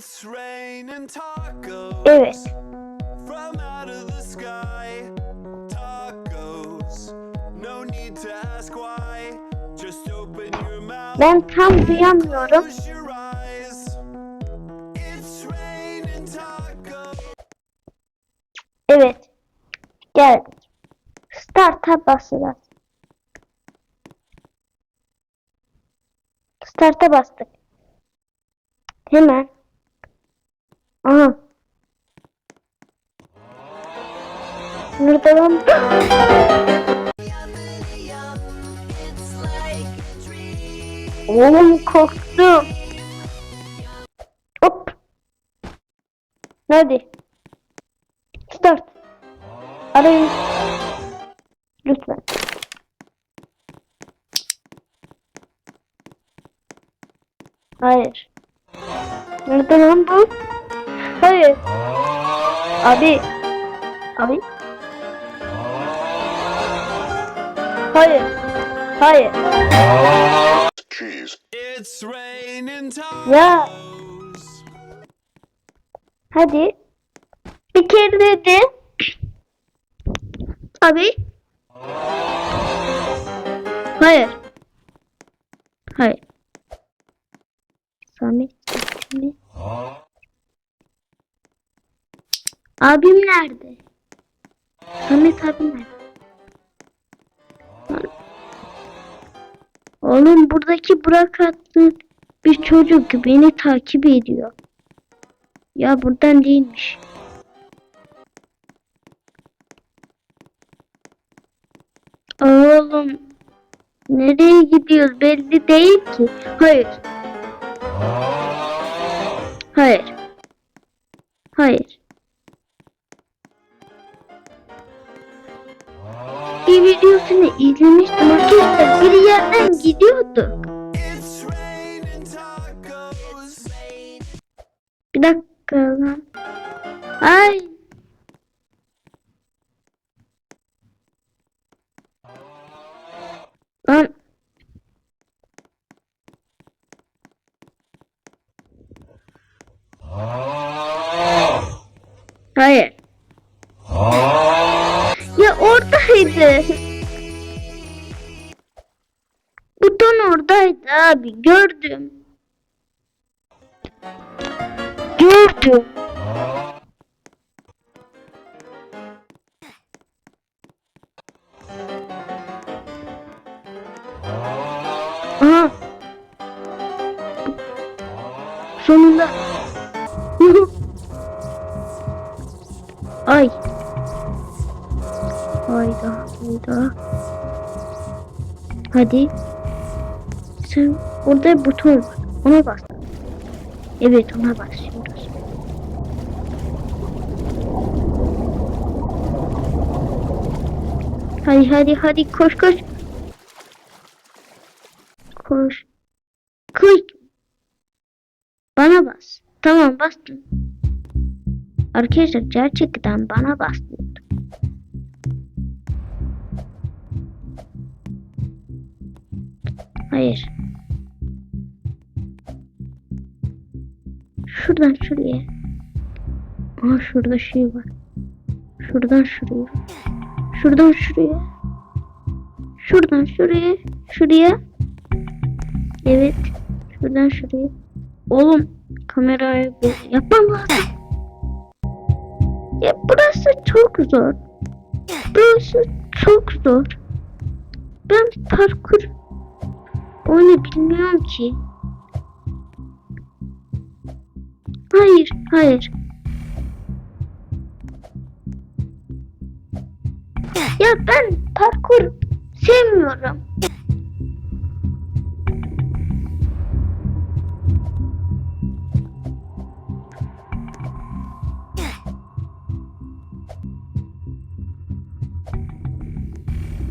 mouth, Ben tam duyamıyorum. Evet. Geldik. Start'a basacağız. Start'a bastık. Hemen. Aha. Nerede lan? Oğlum korktum. Hop. Hadi. Start. Arayın. Lütfen. Hayır. Nerede lan bu? Hayır. Abi. Abi. Hayır. Hayır. Cheese. It's raining Ya. tacos. Hadi. Bir kere dedi. Abi. Hayır. Hayır. Samet gitti mi? Abim nerede? Samet abim nerede? Oğlum buradaki Burak adlı bir çocuk beni takip ediyor. Ya buradan değilmiş. Oğlum nereye gidiyoruz belli değil ki. Hayır. Hayır. Videosunu izlemiştim arkadaşlar. Bir yerden gidiyorduk. Bir dakika lan. Ay. Lan. Hayır. Buton oradaydı abi gördüm. Gördüm. Aha. Sonunda. Ay. Hayda hayda. Hadi. Sen orada buton var. Ona bas. Evet ona basıyoruz. Hadi hadi hadi koş koş. Koş. Koş. Bana bas. Tamam bastım. Arkadaşlar gerçekten bana bastı. Hayır. Şuradan şuraya. Aa şurada şey var. Şuradan şuraya. Şuradan şuraya. Şuradan şuraya. Şuraya. Evet. Şuradan şuraya. Oğlum kamerayı yapmam lazım. Ya burası çok zor. Burası çok zor. Ben parkur oyunu bilmiyorum ki. Hayır, hayır. Ya ben parkur sevmiyorum.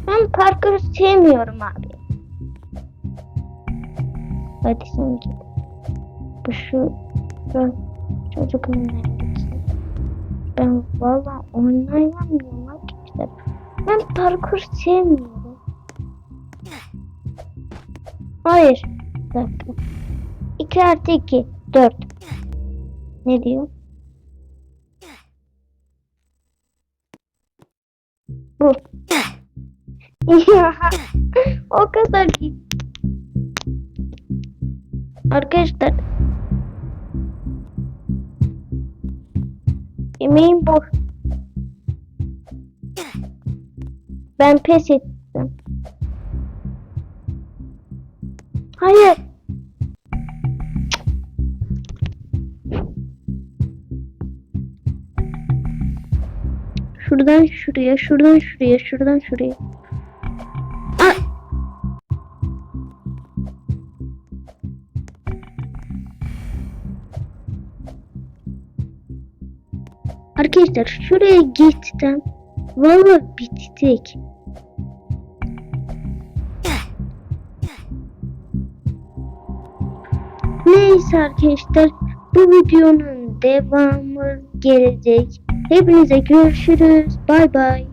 Ben parkur sevmiyorum abi. Hadi sen git. Bu şu, şu çocuk neresi? Ben valla oynayamıyorum arkadaşlar. Ben parkur sevmiyorum. Hayır. Bir dakika. 2 artı 2. 4. Ne diyor? Bu. O kadar değil. Arkadaşlar. Yemeğim bu. Ben pes ettim. Hayır. Şuradan şuraya, şuradan şuraya, şuradan şuraya. Arkadaşlar şuraya gitsem vallahi bitecek. Neyse arkadaşlar bu videonun devamı gelecek. Hepinize görüşürüz. Bay bay.